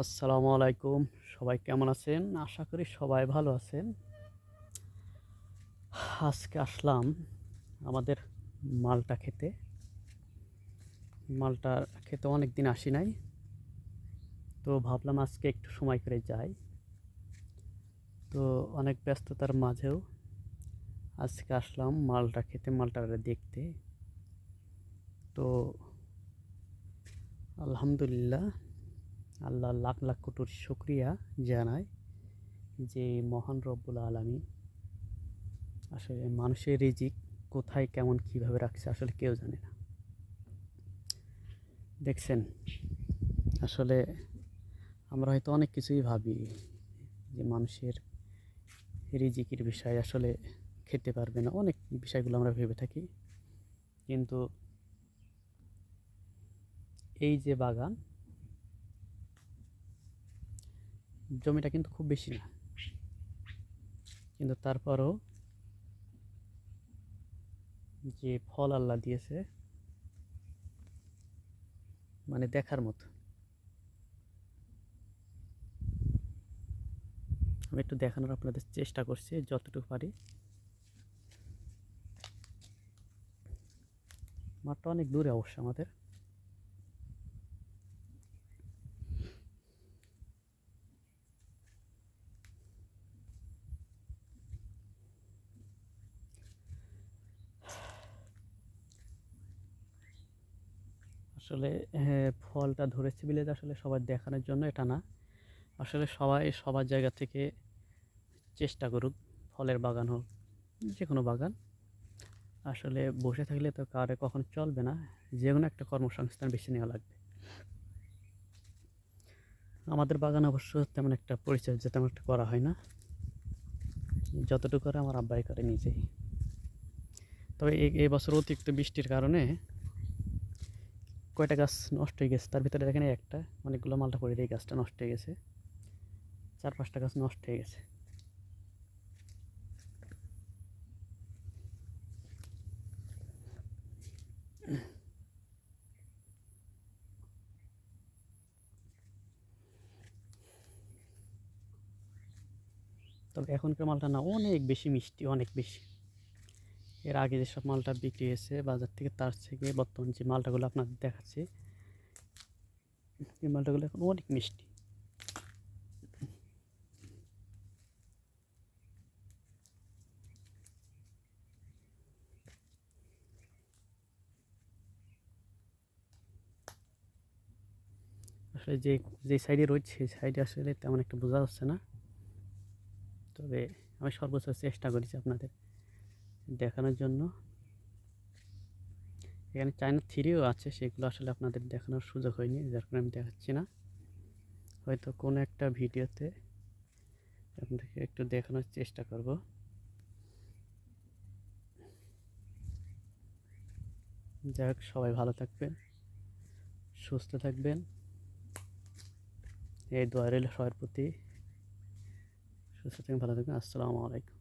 আসসালামু আলাইকুম। সবাই কেমন আছেন? আশা করি সবাই ভালো আছেন। আজকে আসলাম আমাদের মালটা খেতে। মালটা খেতে অনেক দিন আসি নাই। তো ভাবলাম আজকে একটু সময় করে যাই। তো অনেক ব্যস্ততার মাঝেও আজকে আসলাম মালটা খেতে মালটাটা দেখতে। তো আলহামদুলিল্লাহ আল্লাহ লাখ লাখ কোটির শুক্রিয়া জানাই যে মহান রব্বুল আলমী আসলে মানুষের রিজিক কোথায়, কেমন, কীভাবে রাখছে আসলে কেউ জানে না। দেখছেন, আসলে আমরা হয়তো অনেক কিছুই ভাবি যে মানুষের রিজিকের বিষয় আসলে খেতে পারবে না। অনেক বিষয়গুলো আমরা ভেবে থাকি। কিন্তু এই যে বাগান জমিটা কিন্তু খুব বেশি না। কিন্তু তারপরও যে ফল আল্লাহ দিয়েছে মানে দেখার মতো। আমি একটু দেখানোর আপনাদের চেষ্টা করছি, যতটুকু পারি। মাঠটা অনেক দূরে অবশ্য আমাদের। আসলে ফলটা ধরেছে বলে আসলে সবার দেখানোর জন্য এটা না। আসলে সবাই সবার জায়গা থেকে চেষ্টা করুক, ফলের বাগান হোক যে কোনো বাগান। আসলে বসে থাকলে তো কারে কখন চলবে না যে কোনো একটা কর্মসংস্থান বেছে নেওয়া লাগবে। আমাদের বাগান অবশ্য তেমন একটা পরিচর্যা তেমন একটা করা হয় না। যতটুকু করে আমার আব্বাই করে নিজেই। তবে এই বছর অতিরিক্ত বৃষ্টির কারণে কয়টা গাছ নষ্ট হয়ে গেছে? তার ভিতরে দেখেন একটা, অনেকগুলো মালটা পড়ে এই গাছটা নষ্ট হয়ে গেছে। চার পাঁচটা গাছ নষ্ট হয়ে গেছে। তবে এখনকার মালটা না অনেক বেশি মিষ্টি, অনেক বেশি। এর আগে যেসব মালটা বিক্রি হয়েছে বাজার থেকে তার থেকে বর্তমান যে মালটাগুলো আপনাদের দেখাচ্ছি, এই মালটাগুলো এখন অনেক মিষ্টি। আসলে যে যে সাইডে রয়েছে, সেই সাইডে আসলে তেমন একটা বোঝা যাচ্ছে না। তবে আমি সর্বোচ্চ চেষ্টা করেছি আপনাদের দেখানোর জন্য। এখানে চায়না থ্রিও আছে, সেগুলো আসলে আপনাদের দেখানোর সুযোগ হয়নি, যার কারণে আমি দেখাচ্ছি না। হয়তো কোনো একটা ভিডিওতে আপনাদেরকে একটু দেখানোর চেষ্টা করব। যাই হোক, সবাই ভালো থাকবেন, সুস্থ থাকবেন। এই দোয়া রইল সবার প্রতি। সুস্থ থাকবেন, ভালো থাকবেন। আসসালামু আলাইকুম।